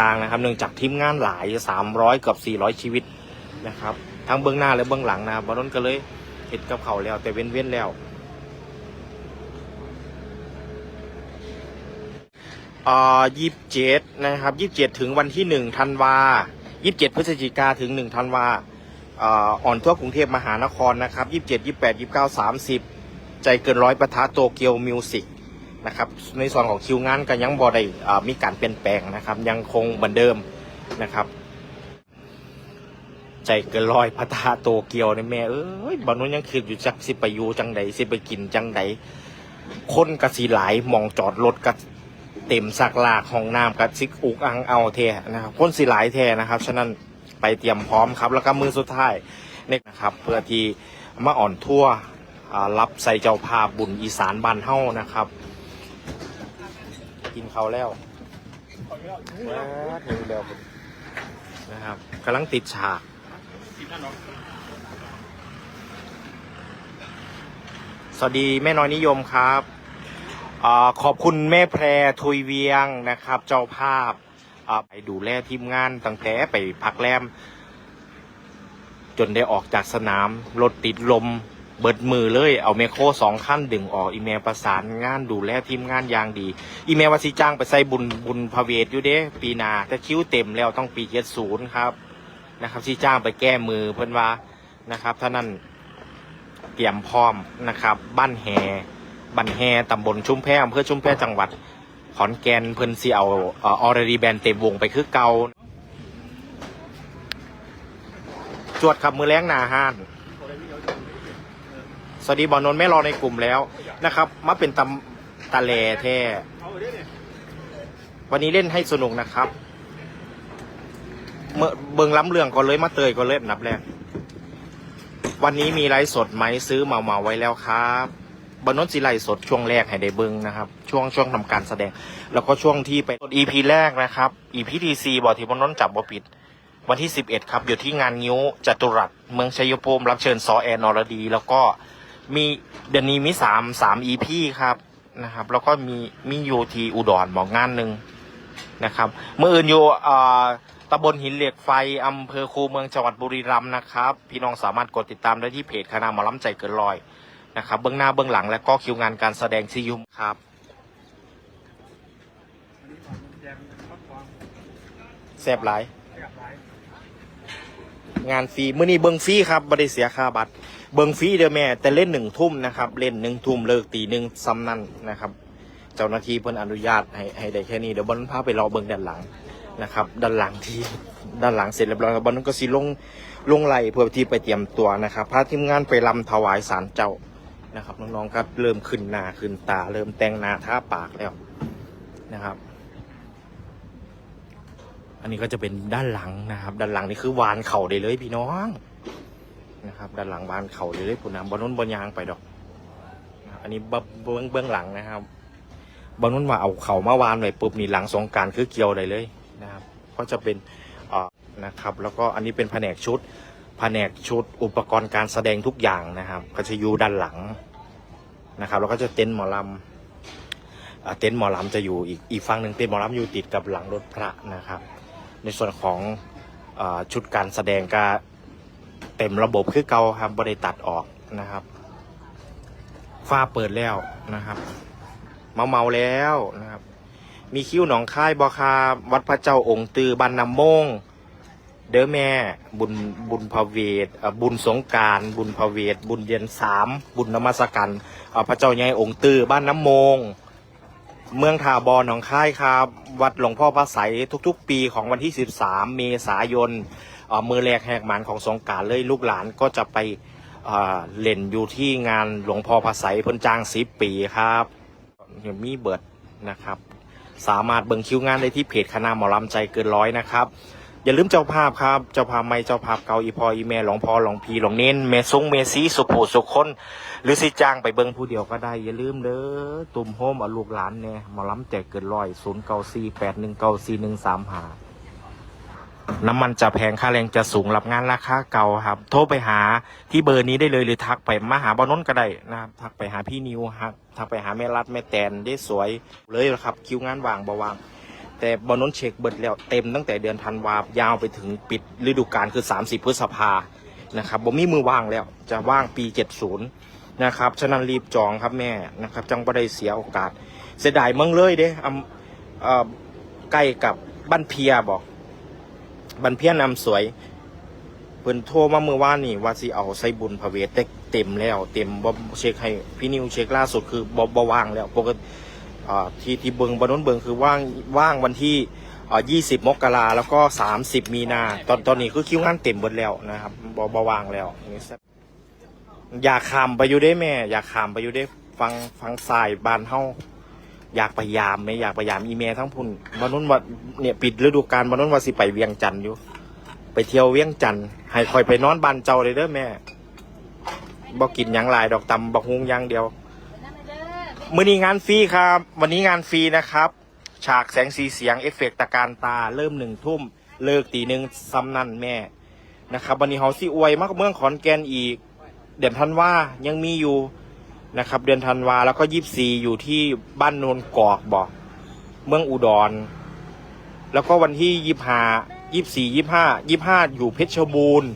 ต่างๆนะครับ เนื่องจากทีมงานหลาย 300เกือบ400 ชีวิตนะครับ ทั้งเบื้องหน้าและเบื้องหลังนะครับบอลนนก็เลยเห็ดกับเขาแล้ว แต่เว้นเว้นแล้วอ่ายี่สิบเจ็ดนะครับยี่สิบเจ็ดถึงวันที่หนึ่งธันวายี่สิบเจ็ดพฤศจิกาถึงหนึ่งธันวาอ่าอ่อนทั่วกรุงเทพมหานครนะครับยี่สิบเจ็ดยี่สิบแปดยี่สิบเก้าสามสิบใจเกินร้อยประทะโตเกียวมิวสิก นะครับในส่วนของคิวงานก็ยังบอได้มีการเปลี่ยนแปลงนะครับ ยังคงเหมือนเดิมนะครับ ใจเกินร้อยพัทาโตเกียวในแม่เอ้ยบอนุนยังคิดอยู่จักสิไปอยู่จังใดสิไปกินจังใดคนกระสีหลายมองจอดรถกะเต็มสักลากห้องน้ำกะซิกอุกอังเอาเทนะครับคนสีหลายแทนะครับ ฉะนั้นไปเตรียมพร้อมครับ แล้วก็มือสุดท้ายเนี่ยนะครับ เพื่อที่มาอ่อนทั่วรับใส่เจ้าภาพบุญอีสานบ้านเฮ้านะครับ กินเขาแล้วว้าถึงแล้วนะครับกำลังติดฉากสวัสดีแม่น้อยนิยมครับอขอบคุณแม่แพรทุยเวียงนะครับ เจ้าภาพไปดูแลทีมงานตั้งแต่ไปพักแรม จนได้ออกจากสนามรถติดลม เบิดมือเลย เอาเมโครสองขั้นดึงออกอีเมลประสานงานดูแลทีมงานอย่างดี อีเมลวาสิจ้างไปใส่บุญบุญพระเวทอยู่เด้ ปีนาแต่คิ้วเต็มแล้วต้องปีเจ็ดศูนย์ครับนะครับที่จ้างไปแก้มือเพิ่อนว่านะครับท่านั้นเตรียมพร้อมนะครับ บ้านแฮบ้านแฮตำบลชุมแพอำเภอชุมแพจังหวัด ขอนแก่นเพิ่นสิเอาเอออรีแบนเต็มวงไปคือเก่าจวดขับมือแรงหนาห้าน สวัสดีบอลนนท์ไม่รอในกลุ่มแล้วนะครับ มาเป็นตำตะแลแท้วันนี้เล่นให้สนุกนะครับ เมื่อเบิงล้ำเรื่องก่อนเลยมาเตยก่อนเลยอันดับแรกวันนี้มีไลฟ์สดไหมซื้อเมาเมาไว้แล้วครับบอลนนท์สิไลฟ์สดช่วงแรกให้ได้เบิงนะครับ ช่วงช่วงทำการแสดง แล้วก็ช่วงที่ไปอีพีแรกนะครับอีพีทีซีบอกที่บอลนนท์จับบอปิด วันที่ 11 ครับ อยู่ที่งานงิ้วจตุรัสเมืองชัยภูมิรับเชิญซอแอนอรดี แล้วก็ มีเดือนนี้มีสามสามอีพีครับนะครับ แล้วก็มีมีอยู่ที่อุดรบอกงานหนึ่งนะครับเมื่ออื่นอยู่อ่าตำบลหินเหล็กไฟอำเภอคูเมืองจังหวัดบุรีรัมย์นะครับ พี่น้องสามารถกดติดตามได้ที่เพจคณะหมอลำใจเกินลอยนะครับ เบื้องหน้าเบื้องหลังและก็คิวงานการแสดงซียุมครับแซบหลาย งานฟรีมื้อนี้เบิ้งฟรีครับบ่ได้เสียค่าบัตร เบิ้งฟรีเด้อแม่ แต่เล่นหนึ่งทุ่มนะครับ เล่นหนึ่งทุ่มเลิกตีหนึ่งซ้ำนั่นนะครับ เจ้าหน้าที่เพิ่นอนุญาตให้ให้ได้แค่นี้เดี๋ยวบอลพาไปรอเบิ้งด้านหลังนะครับ ด้านหลังที่ด้านหลังเสร็จเรียบร้อยแล้วบอลก็สิลงลงไหลเพื่อที่ไปเตรียมตัวนะครับพาทีมงานไปลำถวายสารเจ้านะครับน้องๆก็เริ่มขึ้นหน้าขึ้นตา เริ่มแต่งหน้าทาปากแล้วนะครับ อันนี้ก็จะเป็นด้านหลังนะครับ ด้านหลังนี่คือวานเข่าได้เลยพี่น้องนะครับ ด้านหลังวานเข่าได้เลยปุ่นน้ำบอลนุ่นบอลยางไปดอก อันนี้เบื้องเบื้องหลังนะครับบอลนุ่นว่าเอาเข่ามาวานไว้ปุ๊บนี่หลังสงการคือเกี่ยวได้เลยนะครับก็จะเป็นอ่อนะครับ แล้วก็อันนี้เป็นแผนกชุดแผนกชุดอุปกรณ์การแสดงทุกอย่างนะครับ ก็จะอยู่ด้านหลังนะครับ แล้วก็จะเต็นท์หมอลำอ่าเต็นท์หมอลำจะอยู่อีกอีกฝั่งหนึ่งเต็นท์หมอลำอยู่ติดกับหลังรถพระนะครับ ในส่วนของอชุดการแสดงก็เต็มระบบคือเก่าครับบริตัดออกนะครับฝ้าเปิดแล้วนะครับ เมาเมาแล้วนะครับ มีคิ้วหนองค่ายบอคาวัดพระเจ้าองค์ตือบันนำมงเด้อแม่บุญบุญพเวทบุญสงการบุญพเวทบุญเดือนสามบุญนมัสการพระเจ้าใหญ่องค์ตือบ้านน้ำมง เมืองทาบอนหนองค่ายครับ วัดหลวงพ่อพระไสยทุกๆ ปีของวันที่ 13 เมษายนเมือแรกแหกหมันของสงการเลยลูกหลานก็จะไปเล่นอยู่ที่งานหลวงพ่อพระไสยพนจางสิบปีครับมีเบิดนะครับ สามารถเบิ่งคิวงานได้ที่เพจคณะหมอลำใจเกินร้อยนะครับ อย่าลืมเจ้าภาพครับ เจ้าภาพไม่เจ้าภาพเก่าอีพออีเมลหลวงพ่อหลวงพีหลวงเน้นเมซุงเมซีสุโขสุขคน หรือสิจ้างไปเบิงผู้เดียวก็ได้ อย่าลืมเด้อตุ่มโฮมเอาลูกหลานเนี่ยมอลำแจกเกินร้อยศูนย์เก้าสี่แปดหนึ่งเก้าสี่หนึ่งสามหาน้ำมันจะแพงค่าแรงจะสูงรับงานราคาเก่าครับ โทรไปหาที่เบอร์นี้ได้เลยหรือทักไปมาหาบอนน์ก็ได้นะครับทักไปหาพี่นิวครับทักไปหาแม่รัดแม่แตนได้สวยเลยครับ คิวงานว่างบ่ว่าง แต่บอนนเช็คเบิดแล้วเต็มตั้งแต่เดือนธันวายาวไปถึงปิดฤดูกาลคือ 30 พฤษภานะครับบ่มีมือว่างแล้วจะว่างปี 70 นะครับฉะนั้นรีบจองครับแม่นะครับจังบ่ได้เสียโอกาส เสียดายเมืองเลยเด้อำเออใกล้กับบ้านเพียบอกบ้านเพียนำสวยเพิ่นโทรมาเมื่อวานนี่ว่าสิเอาใส่บุญพระเวทเต็มแล้ว เต็มบ่เช็คให้พี่นิวเช็คล่าสุดคือบ่บ่ว่างแล้วปกติ ที่ที่เบิงบนนั้นเบิงคือว่างว่างวันที่อ่า20มกราแล้วก็30มีนา ตอนตอนนี้คือคิวงานเต็มหมดแล้วนะครับบ่บ่ว่างแล้วนี่แซ่บอยากขามไปอยู่ได้แม่ อยากขามไปอยู่ได้ฟังฟังสายบานเฮาอยากไปยามไหมอยากไปยามอีเมลทั้งพุ่นบนนั้นว่าเนี่ยปิดฤดูกาลบนนั้นว่าสิไปเวียงจันทน์อยู่ ไปเที่ยวเวียงจันทน์ให้คอยไปนอนบานเจ้าเลยเด้อแม่บ่กินหยังลายดอกตำบักฮุงย่างเดียว มื้อนี้งานฟรีครับ วันนี้งานฟรีนะครับ ฉากแสงสีเสียงเอฟเฟกต์ตะการตาเริ่มหนึ่งทุ่ม เลิกตีหนึ่งซ้ำนั่นแม่นะครับวันนี้เฮาสิอวยมากเมืองขอนแก่นอีก เดือนธันวายังมีอยู่นะครับ เดือนธันวาแล้วก็ยี่สี่อยู่ที่บ้านโนนกอกบอกเมืองอุดร แล้วก็วันที่ยี่ห้ายี่สี่ยี่ห้ายี่ห้าอยู่เพชรบูรณ์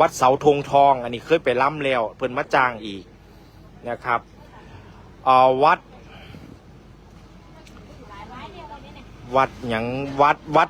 วัดเสาธงทอง อันนี้เคยไปล่ำแล้วเพิ่นมาจ้างอีกนะครับ วัด วัดอยังวัดวัด